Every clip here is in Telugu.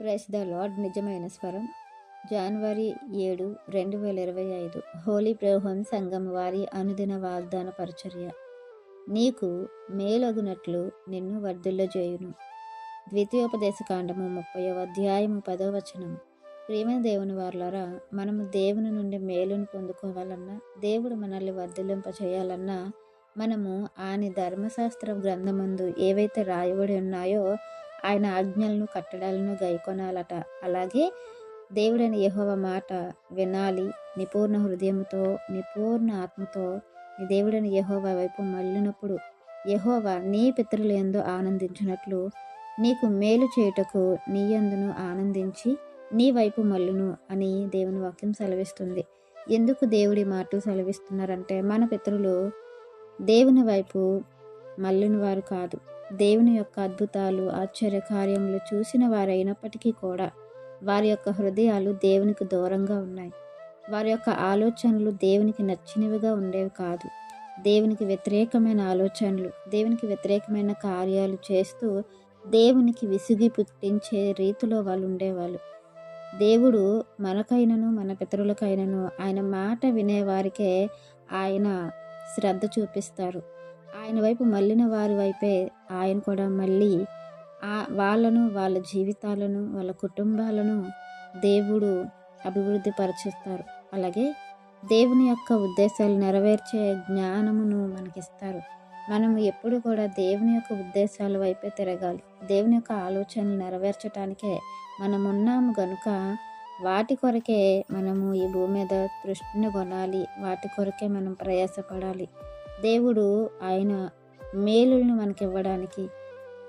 Price the lord. నిజమైన స్వరం. జనవరి ఏడు రెండు వేల ఇరవై ఐదు. హోలీ ప్రోహం సంఘం వారి అనుదిన వాగ్దాన పరిచర్య. నీకు మేలగునట్లు నిన్ను వర్ధుల్లో చేయును ద్వితీయోపదేశ కాండము ముప్పై అధ్యాయము పదో వచనము ప్రేమ దేవుని వారులారా మనము దేవుని నుండి మేలును పొందుకోవాలన్నా దేవుడు మనల్ని వర్ధిల్లింప చేయాలన్నా మనము ఆయన ధర్మశాస్త్ర గ్రంథమందు ఏవైతే రాయబడి ఉన్నాయో ఆయన ఆజ్ఞలను కట్టడాలను గైకొనాలట. అలాగే దేవుడైన యహోవ మాట వినాలి. నిపూర్ణ హృదయంతో నిపూర్ణ ఆత్మతో నీ దేవుడైన యహోవ వైపు మళ్ళినప్పుడు యహోవ నీ పితరులు ఎందు ఆనందించినట్లు నీకు మేలు చేయుటకు నీ ఎందును ఆనందించి నీ వైపు మల్లును అని దేవుని వాక్యం సెలవిస్తుంది. ఎందుకు దేవుడి మాటలు సెలవిస్తున్నారంటే మన పితరులు దేవుని వైపు మళ్ళిన వారు కాదు. దేవుని యొక్క అద్భుతాలు ఆశ్చర్య కార్యములు చూసిన వారైనప్పటికీ కూడా వారి యొక్క హృదయాలు దేవునికి దూరంగా ఉన్నాయి. వారి యొక్క ఆలోచనలు దేవునికి నచ్చినవిగా ఉండేవి కాదు. దేవునికి వ్యతిరేకమైన ఆలోచనలు దేవునికి వ్యతిరేకమైన కార్యాలు చేస్తూ దేవునికి విసిగి పుట్టించే రీతిలో వాళ్ళు ఉండేవాళ్ళు. దేవుడు మనకైనను మన పితరులకైనను ఆయన మాట వినేవారికే ఆయన శ్రద్ధ చూపిస్తారు. ఆయన వైపు మళ్ళిన వారి వైపే ఆయన కూడా మళ్ళీ ఆ వాళ్ళను వాళ్ళ జీవితాలను వాళ్ళ కుటుంబాలను దేవుడు అభివృద్ధి పరచిస్తారు. అలాగే దేవుని యొక్క ఉద్దేశాలు నెరవేర్చే జ్ఞానమును మనకిస్తారు. మనం ఎప్పుడు కూడా దేవుని యొక్క ఉద్దేశాల వైపే తిరగాలి. దేవుని యొక్క ఆలోచనలు నెరవేర్చడానికే మనం ఉన్నాము గనుక వాటి కొరకే మనము ఈ భూమి మీద దృష్టిని కొనాలి. వాటి కొరకే మనం ప్రయాసపడాలి. దేవుడు ఆయన మేలులను మనకి ఇవ్వడానికి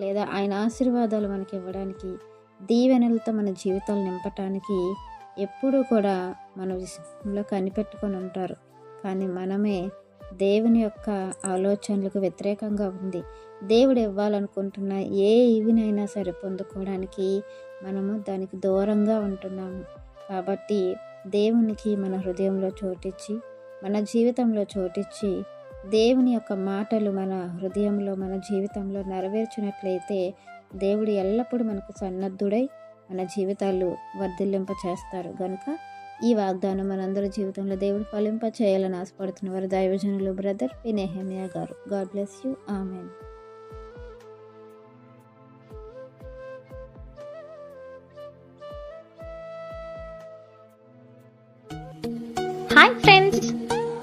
లేదా ఆయన ఆశీర్వాదాలు మనకి ఇవ్వడానికి దీవెనలతో మన జీవితాలు నింపటానికి ఎప్పుడూ కూడా మన విషయంలో కనిపెట్టుకొని ఉంటారు. కానీ మనమే దేవుని యొక్క ఆలోచనలకు వ్యతిరేకంగా ఉంది. దేవుడు ఇవ్వాలనుకుంటున్న ఏ ఇవినైనా సరే పొందుకోవడానికి మనము దానికి దూరంగా ఉంటున్నాము. కాబట్టి దేవునికి మన హృదయంలో చోటిచ్చి మన జీవితంలో చోటిచ్చి దేవుని యొక్క మాటలు మన హృదయంలో మన జీవితంలో నెరవేర్చినట్లయితే దేవుడు ఎల్లప్పుడూ మనకు సన్నద్ధుడై మన జీవితాలు వర్ధిల్లింప చేస్తారు గనుక ఈ వాగ్దానం మనందరి జీవితంలో దేవుడు ఫలింప చేయాలని ఆశపడుతున్న వారు దైవజనులు బ్రదర్ పినేహమియా గారు. God bless you. Amen. Hi friends.